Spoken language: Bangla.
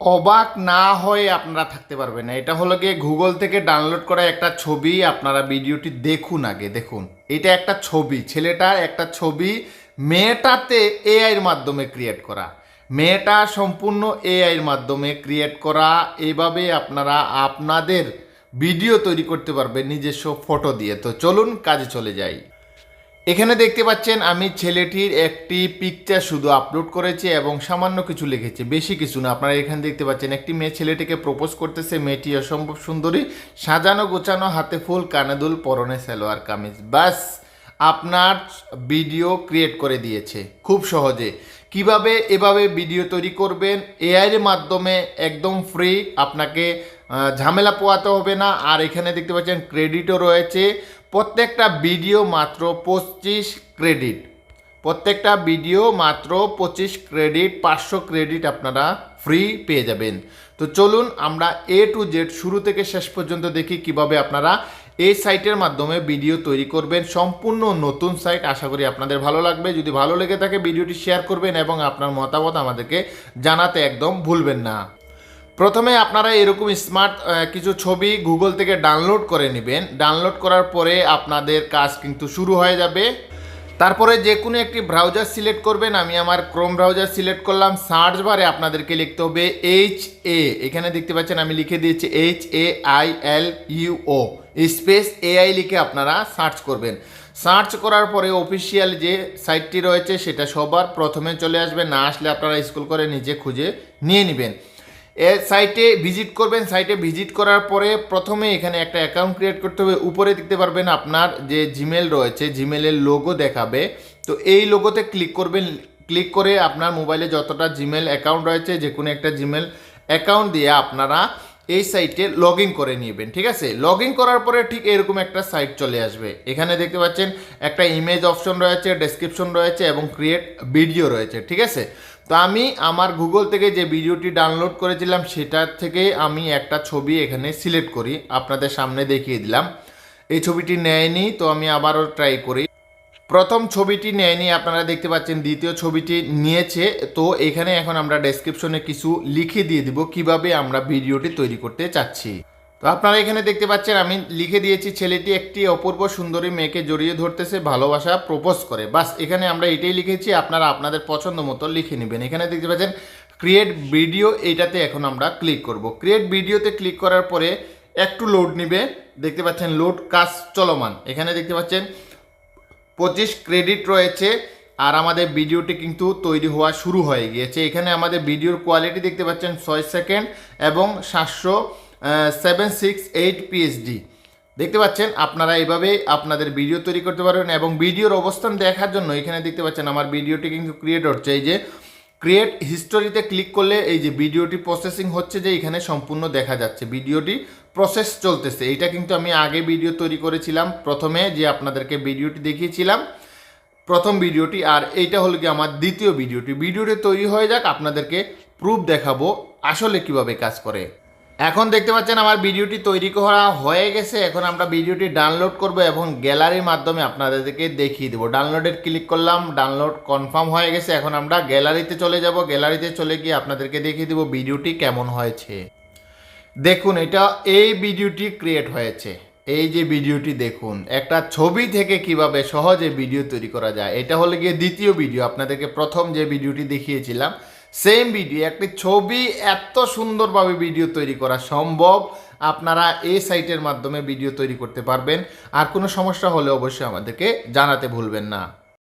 অবাক না হয়ে আপনারা থাকতে পারবেন না। এটা হলো গিয়ে গুগল থেকে ডাউনলোড করা একটা ছবি, আপনারা ভিডিওটি দেখুন আগে, দেখুন। এটা একটা ছবি ছেলেটার একটা ছবি মেয়েটাতে এআইয়ের মাধ্যমে ক্রিয়েট করা। মেয়েটা সম্পূর্ণ এআইয়ের মাধ্যমে ক্রিয়েট করা। এইভাবে আপনারা আপনাদের ভিডিও তৈরি করতে পারবেন নিজস্ব ফটো দিয়ে। তো চলুন কাজে চলে যাই। এখানে দেখতে পাচ্ছেন আমি ছেলেটির একটি পিকচার শুধু আপলোড করেছি এবং সামান্য কিছু লিখেছি, বেশি কিছু না। আপনারা এখানে দেখতে পাচ্ছেন একটি মেয়ে ছেলেটিকে প্রপোজ করতেছে, মেয়েটি অসম্ভব সুন্দরী, সাজানো গোছানো, হাতে ফুল, কানে দুল, পরনে সালোয়ার কামিজ। বাস আপনার ভিডিও ক্রিয়েট করে দিয়েছে। খুব সহজে। কীভাবে এভাবে ভিডিও তৈরি করবেন? এআইয়ের মাধ্যমে একদম ফ্রি আপনাকে ঝামেলা পোয়াতে হবে না। আর এখানে দেখতে পাচ্ছেন ক্রেডিটও রয়েছে। প্রত্যেকটা ভিডিও মাত্র পঁচিশ ক্রেডিট। প্রত্যেকটা ভিডিও মাত্র পঁচিশ ক্রেডিট, পাঁচশো ক্রেডিট আপনারা ফ্রি পেয়ে যাবেন। তো চলুন আমরা এ টু জেড শুরু থেকে শেষ পর্যন্ত দেখি কীভাবে আপনারা এই সাইটের মাধ্যমে ভিডিও তৈরি করবেন। সম্পূর্ণ নতুন সাইট আশা করি আপনাদের ভালো লাগবে। যদি ভালো লেগে থাকে, ভিডিওটি শেয়ার করবেন এবং আপনার মতামত আমাদেরকে জানাতে একদম ভুলবেন না। প্রথমে আপনারা এরকম স্মার্ট কিছু ছবি গুগল থেকে ডাউনলোড করে নেবেন। ডাউনলোড করার পরে আপনাদের কাজ কিন্তু শুরু হয়ে যাবে। তারপরে যে কোনো একটি ব্রাউজার সিলেক্ট করবেন। আমি আমার ক্রোম ব্রাউজার সিলেক্ট করলাম। সার্চ বারে আপনাদেরকে লিখতে হবে এইচ এ এখানে দেখতে পাচ্ছেন আমি লিখে দিয়েছি H A I L U O space AI লিখে আপনারা সার্চ করবেন। সার্চ করার পরে অফিসিয়াল যে সাইটটি রয়েছে, সেটা সবার প্রথমে চলে আসবে। না আসলে আপনারা স্কুল করে নিজে খুঁজে নিয়ে নেবেন। এ সাইটে ভিজিট করবেন। সাইটে ভিজিট করার পরে প্রথমে এখানে একটা অ্যাকাউন্ট ক্রিয়েট করতে হবে। উপরে দেখতে পারবেন আপনার যে জিমেল রয়েছে জিমেলের লোগো দেখাবে। তো এই লোগোতে ক্লিক করবেন। ক্লিক করে আপনার মোবাইলে যতটা জিমেল অ্যাকাউন্ট রয়েছে, যে কোনো একটা জিমেল অ্যাকাউন্ট দিয়ে আপনারা এই সাইটে লগ করে নেবেন, ঠিক আছে? লগ করার পরে ঠিক এরকম একটা সাইট চলে আসবে। এখানে দেখতে পাচ্ছেন একটা ইমেজ অপশন রয়েছে ডেসক্রিপশন রয়েছে এবং ক্রিয়েট ভিডিও রয়েছে, ঠিক আছে? তো আমি আমার গুগল থেকে যে ভিডিওটি ডাউনলোড করেছিলাম, সেটার থেকে আমি একটা ছবি এখানে সিলেক্ট করি। আপনাদের সামনে দেখিয়ে দিলাম। এই ছবিটি নেয়নি, তো আমি আবারও ট্রাই করি। প্রথম ছবিটি নেয়নি, আপনারা দেখতে পাচ্ছেন দ্বিতীয় ছবিটি নিয়েছে। তো এখানে এখন আমরা ডেসক্রিপশনে কিছু লিখে দিয়ে দিব, কীভাবে আমরা ভিডিওটি তৈরি করতে চাচ্ছি। তো আপনারা এখানে দেখতে পাচ্ছেন, আমি লিখে দিয়েছি, ছেলেটি একটি অপূর্ব সুন্দরী মেয়েকে জড়িয়ে ধরতেছে, ভালোবাসা প্রপোজ করে। বাস, এখানে আমরা এটাই লিখেছি, আপনারা আপনাদের পছন্দ মতো লিখে নেবেন। এখানে দেখতে পাচ্ছেন ক্রিয়েট ভিডিও এইটাতে এখন আমরা ক্লিক করব। ক্রিয়েট ভিডিওতে ক্লিক করার পরে একটু লোড নিবে। দেখতে পাচ্ছেন লোড কাজ চলমান। এখানে দেখতে পাচ্ছেন, পঁচিশ ক্রেডিট রয়েছে, আর আমাদের ভিডিওটি কিন্তু তৈরি হওয়া শুরু হয়ে গিয়েছে। এখানে আমাদের ভিডিওর কোয়ালিটি দেখতে পাচ্ছেন, ছয় সেকেন্ড এবং সাতশো সেভেন সিক্স এইট পিএইচডি দেখতে পাচ্ছেন, আপনারা এইভাবেই আপনাদের ভিডিও তৈরি করতে পারবেন এবং ভিডিওর অবস্থান দেখার জন্য এখানে দেখতে পাচ্ছেন আমার ভিডিওটি কিন্তু ক্রিয়েট হচ্ছে। এই যে ক্রিয়েট হিস্টোরিতে ক্লিক করলে এই যে ভিডিওটি প্রসেসিং হচ্ছে যে এখানে সম্পূর্ণ দেখা যাচ্ছে। ভিডিওটি প্রসেস চলতেছে। এটা কিন্তু আমি আগে ভিডিও তৈরি করেছিলাম। প্রথমে যে আপনাদেরকে ভিডিওটি দেখিয়েছিলাম, প্রথম ভিডিওটি আর এইটা হলো কি আমার দ্বিতীয় ভিডিওটি ভিডিওটি তৈরি হয়ে যাক, আপনাদেরকে প্রুফ দেখাবো আসলে কীভাবে কাজ করে। এখন দেখতে পাচ্ছেন আমার ভিডিওটি তৈরি করা হয়ে গেছে। এখন আমরা ভিডিওটি ডাউনলোড করব এবং গ্যালারির মাধ্যমে আপনাদেরকে দেখিয়ে দেবো। ডাউনলোডের ক্লিক করলাম, ডাউনলোড কনফার্ম হয়ে গেছে। এখন আমরা গ্যালারিতে চলে যাব। গ্যালারিতে চলে গিয়ে আপনাদেরকে দেখিয়ে দেবো ভিডিওটি কেমন হয়েছে। দেখুন, এটা এই ভিডিওটি ক্রিয়েট হয়েছে। এই যে ভিডিওটি দেখুন, একটা ছবি থেকে কীভাবে সহজে ভিডিও তৈরি করা যায়, এটা হলো গিয়ে দ্বিতীয় ভিডিও। আপনাদেরকে প্রথম যে ভিডিওটি দেখিয়েছিলাম সেম ভিডিও একটি ছবি এত সুন্দরভাবে ভিডিও তৈরি করা সম্ভব। আপনারা এই সাইটের মাধ্যমে ভিডিও তৈরি করতে পারবেন। আর কোনো সমস্যা হলে অবশ্যই আমাদেরকে জানাতে ভুলবেন না।